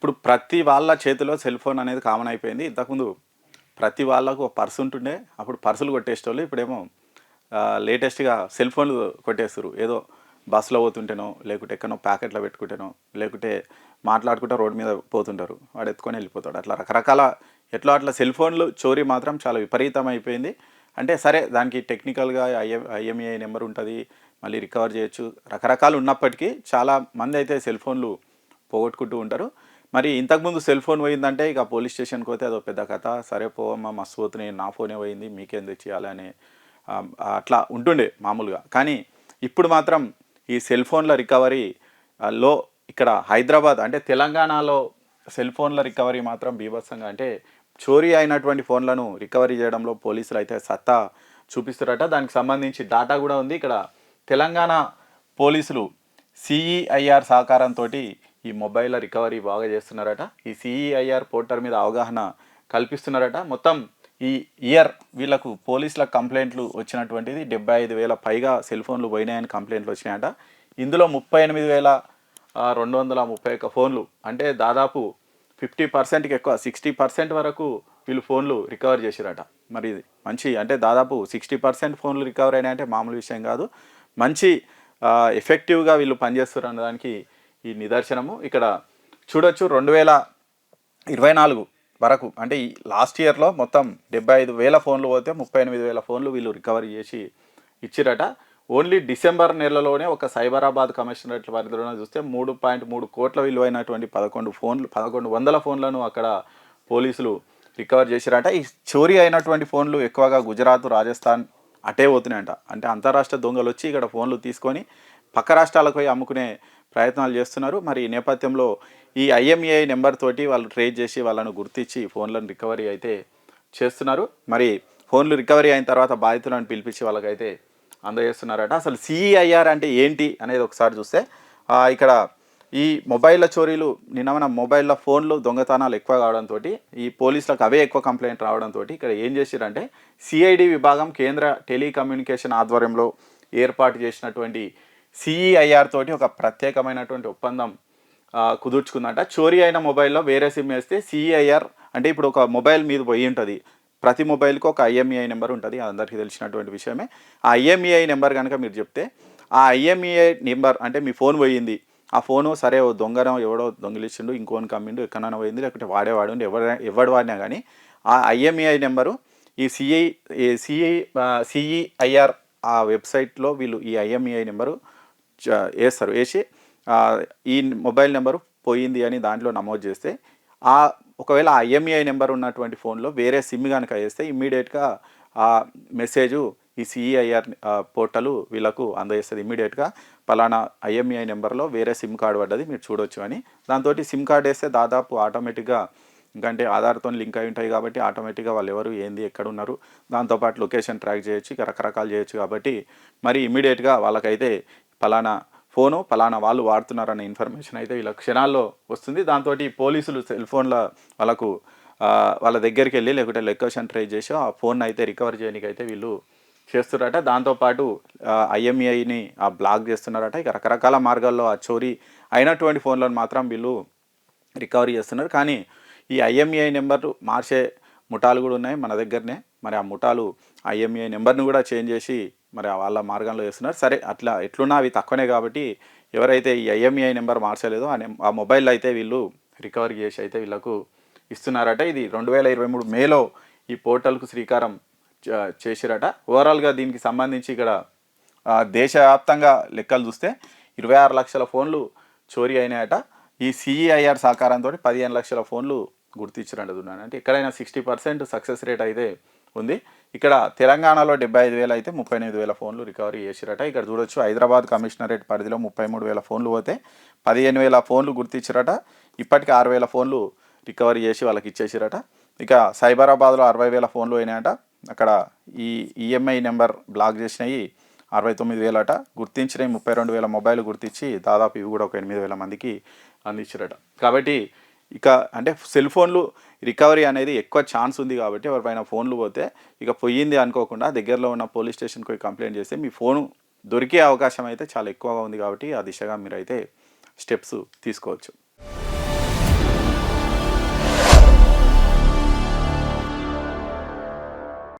ఇప్పుడు ప్రతి వాళ్ళ చేతిలో సెల్ ఫోన్ అనేది కామన్ అయిపోయింది. ఇంతకుముందు ప్రతి వాళ్ళకు ఒక పర్స్ ఉంటుండే. అప్పుడు పర్సులు కొట్టేసేటోళ్ళు ఇప్పుడేమో లేటెస్ట్గా సెల్ ఫోన్లు కొట్టేస్తారు ఏదో బస్సులో పోతుంటేనో లేకుంటే ఎక్కడో ప్యాకెట్లో పెట్టుకుంటేనో లేకుంటే మాట్లాడుకుంటే రోడ్డు మీద పోతుంటారు. వాడు ఎత్తుకొని వెళ్ళిపోతాడు. అట్లా రకరకాల ఎట్లా అట్లా సెల్ ఫోన్లు చోరీ మాత్రం చాలా విపరీతం అయిపోయింది అంటే సరే దానికి టెక్నికల్గా ఐఎం ఐఎంఏ నెంబర్ ఉంటుంది. మళ్ళీ రికవర్ చేయొచ్చు. రకరకాలు ఉన్నప్పటికీ చాలా మంది అయితే సెల్ ఫోన్లు పోగొట్టుకుంటూ ఉంటారు. మరి ఇంతకుముందు సెల్ ఫోన్ పోయిందంటే ఇక పోలీస్ స్టేషన్కి పోతే అదో పెద్ద కథ. సరే పోవమ్మా మస్తు పోతున్నాయి నా ఫోనే పోయింది మీకేం చేయాలని అట్లా ఉంటుండే మామూలుగా. కానీ ఇప్పుడు మాత్రం ఈ సెల్ ఫోన్ల రికవరీ లో ఇక్కడ హైదరాబాద్ అంటే తెలంగాణలో సెల్ ఫోన్ల రికవరీ మాత్రం బీభత్సంగా అంటే చోరీ అయినటువంటి ఫోన్లను రికవరీ చేయడంలో పోలీసులు అయితే సత్తా చూపిస్తారట. దానికి సంబంధించి డాటా కూడా ఉంది. ఇక్కడ తెలంగాణ పోలీసులు సిఈఐఆర్ సహకారంతో ఈ మొబైల్ రికవరీ బాగా చేస్తున్నారట. ఈ సిఈఐఆర్ పోర్టర్ మీద అవగాహన కల్పిస్తున్నారట. మొత్తం ఈ ఇయర్ వీళ్ళకు పోలీసుల కంప్లైంట్లు వచ్చినటువంటిది డెబ్బై ఐదు వేల పైగా సెల్ ఫోన్లు పోయినాయని కంప్లైంట్లు వచ్చినాయట. ఇందులో ముప్పై ఎనిమిది వేల రెండు వందల ముప్పై ఒక్క ఫోన్లు అంటే దాదాపు ఫిఫ్టీ పర్సెంట్కి ఎక్కువ సిక్స్టీ పర్సెంట్ వరకు వీళ్ళు ఫోన్లు రికవర్ చేసిరట మరి ఇది మంచి అంటే దాదాపు సిక్స్టీ పర్సెంట్ ఫోన్లు రికవర్ అయినాయంటే మామూలు విషయం కాదు. మంచి ఎఫెక్టివ్గా వీళ్ళు పనిచేస్తారు అన్నదానికి ఈ నిదర్శనము. ఇక్కడ చూడొచ్చు రెండు వేల ఇరవై నాలుగు వరకు అంటే ఈ లాస్ట్ ఇయర్లో మొత్తం డెబ్బై ఐదు వేల ఫోన్లు పోతే ముప్పై ఎనిమిది వేల ఫోన్లు వీళ్ళు రికవరీ చేసి ఇచ్చిరట. ఓన్లీ డిసెంబర్ నెలలోనే ఒక సైబరాబాద్ కమిషనరేట్ పరిధిలోనే చూస్తే మూడు పాయింట్ మూడు కోట్ల విలువైనటువంటి పదకొండు ఫోన్లు పదకొండు వందల ఫోన్లను అక్కడ పోలీసులు రికవర్ చేసిరట. ఈ చోరీ అయినటువంటి ఫోన్లు ఎక్కువగా గుజరాత్ రాజస్థాన్ అటే పోతున్నాయంట. అంటే అంతరాష్ట్ర దొంగలు వచ్చి ఇక్కడ ఫోన్లు తీసుకొని పక్క రాష్ట్రాలకు పోయి అమ్ముకునే ప్రయత్నాలు చేస్తున్నారు. మరి ఈ నేపథ్యంలో ఈ ఐఎంఏఐ నెంబర్ తోటి వాళ్ళు ట్రేస్ చేసి వాళ్ళను గుర్తించి ఫోన్లను రికవరీ అయితే చేస్తున్నారు. మరి ఫోన్లు రికవరీ అయిన తర్వాత బాధితులను పిలిపించి వాళ్ళకైతే అందజేస్తున్నారట. అసలు సిఈఐఆర్ అంటే ఏంటి అనేది ఒకసారి చూస్తే ఇక్కడ ఈ మొబైల్ల చోరీలు నిన్న మన మొబైల్లో ఫోన్లు దొంగతనాలు ఎక్కువ కావడంతో ఈ పోలీసులకు అవే ఎక్కువ కంప్లైంట్ రావడంతో ఇక్కడ ఏం చేసిరంటే సిఐడి విభాగం కేంద్ర టెలికమ్యూనికేషన్ ఆధ్వర్యంలో ఏర్పాటు చేసినటువంటి సిఈఐఆర్ తోటి ఒక ప్రత్యేకమైనటువంటి ఒప్పందం కుదుర్చుకుందంట. చోరీ అయిన మొబైల్లో వేరే సిమ్ వేస్తే సిఈఐఆర్ అంటే ఇప్పుడు ఒక మొబైల్ మీద పోయి ఉంటుంది. ప్రతి మొబైల్కి ఒక ఐఎంఈఐ నెంబర్ ఉంటుంది. అది అందరికీ తెలిసినటువంటి విషయమే. ఆ ఐఎంఈఐ నెంబర్ కనుక మీరు చెప్తే ఆ ఐఎంఈఐ నెంబర్ అంటే మీ ఫోన్ పోయింది. ఆ ఫోను సరే ఓ దొంగరం ఎవడో దొంగిలిచ్చిండు ఇంకోని కమ్మిండు ఎక్కడైనా పోయింది లేకపోతే వాడే వాడు ఎవడ ఎవడు వాడినా కానీ ఆ ఐఎంఈఐ నెంబరు ఈ సిఐ సిఐ సిఈఐఆర్ ఆ వెబ్సైట్లో వీళ్ళు ఈ ఐఎంఈఐ నెంబరు వేస్తారు వేసి ఈ మొబైల్ నెంబరు పోయింది అని దాంట్లో నమోదు చేస్తే ఆ ఒకవేళ ఆ ఐఎంఈఐ నెంబర్ ఉన్నటువంటి ఫోన్లో వేరే సిమ్ కనుక వేస్తే ఇమ్మీడియట్గా ఆ మెసేజ్ ఈ సిఈఐఆర్ పోర్టల్ వీళ్ళకు అందజేస్తుంది. ఇమీడియట్గా పలానా ఐఎంఈఐ నెంబర్లో వేరే సిమ్ కార్డు పడ్డది మీరు చూడొచ్చు అని. దాంతో సిమ్ కార్డ్ వేస్తే దాదాపు ఆటోమేటిక్గా ఎందుకంటే ఆధార్తో లింక్ అయి ఉంటాయి కాబట్టి ఆటోమేటిక్గా వాళ్ళు ఎవరు ఏంది ఎక్కడ ఉన్నారు దాంతోపాటు లొకేషన్ ట్రాక్ చేయొచ్చు ఇక రకరకాలు చేయొచ్చు కాబట్టి మరి ఇమీడియట్గా వాళ్ళకైతే పలానా ఫోను పలానా వాళ్ళు వాడుతున్నారనే ఇన్ఫర్మేషన్ అయితే వీళ్ళ క్షణాల్లో వస్తుంది. దాంతో పోలీసులు సెల్ ఫోన్ల వాళ్ళకు వాళ్ళ దగ్గరికి వెళ్ళి లేకుంటే లొకేషన్ ట్రై చేసి ఆ ఫోన్ అయితే రికవర్ చేయడానికి అయితే వీళ్ళు చేస్తున్నారట. దాంతోపాటు ఐఎంఈఐని ఆ బ్లాక్ చేస్తున్నారట. ఇక రకరకాల మార్గాల్లో ఆ చోరీ అయినటువంటి ఫోన్లను మాత్రం వీళ్ళు రికవరీ చేస్తున్నారు. కానీ ఈ ఐఎంఈఐ నెంబర్ మార్చే ముఠాలు కూడా ఉన్నాయి మన దగ్గరనే. మరి ఆ ముఠాలు ఐఎంఈఐ నెంబర్ని కూడా చేంజ్ చేసి మరి వాళ్ళ మార్గంలో చేస్తున్నారు. సరే అట్లా ఎట్లున్నా అవి తక్కువనే కాబట్టి ఎవరైతే ఈ ఐఎంఈఐ నెంబర్ మార్చలేదో ఆ ఆ మొబైల్ అయితే వీళ్ళు రికవరీ చేసి అయితే వీళ్ళకు ఇస్తున్నారట. ఇది రెండు వేల ఇరవై మూడు మేలో ఈ పోర్టల్కు శ్రీకారం చేసిరట. ఓవరాల్గా దీనికి సంబంధించి ఇక్కడ దేశవ్యాప్తంగా లెక్కలు చూస్తే ఇరవై ఆరు లక్షల ఫోన్లు చోరీ అయినాయట. ఈ సిఈఐఆర్ సహకారంతో పదిహేను లక్షల ఫోన్లు గుర్తించినట్టు అంటే ఎక్కడైనా సిక్స్టీ పర్సెంట్ సక్సెస్ రేట్ అయితే ఉంది. ఇక్కడ తెలంగాణలో డెబ్బై ఐదు వేలు అయితే ముప్పై ఎనిమిది వేల ఫోన్లు రికవరీ చేసిరట. ఇక్కడ చూడొచ్చు హైదరాబాద్ కమిషనరేట్ పరిధిలో ముప్పై మూడు వేల ఫోన్లు పోతే పదిహేను వేల ఫోన్లు గుర్తించారట. ఇప్పటికి ఆరు వేల ఫోన్లు రికవరీ చేసి వాళ్ళకి ఇచ్చేసిరట. ఇక సైబరాబాద్లో అరవై వేల ఫోన్లు అయినాయట. అక్కడ ఈ ఈఎంఐ నెంబర్ బ్లాక్ చేసినవి అరవై తొమ్మిది వేలట. గుర్తించిన ముప్పై రెండు వేల మొబైల్ గుర్తించి దాదాపు ఇవి కూడా ఒక ఎనిమిది వేల మందికి అందించారట. కాబట్టి ఇక అంటే సెల్ ఫోన్లు రికవరీ అనేది ఎక్కువ ఛాన్స్ ఉంది కాబట్టి ఎవరిపైన ఫోన్లు పోతే ఇక పోయింది అనుకోకుండా దగ్గరలో ఉన్న పోలీస్ స్టేషన్కి పోయి కంప్లైంట్ చేస్తే మీ ఫోను దొరికే అవకాశం అయితే చాలా ఎక్కువగా ఉంది కాబట్టి ఆ దిశగా మీరైతే స్టెప్స్ తీసుకోవచ్చు.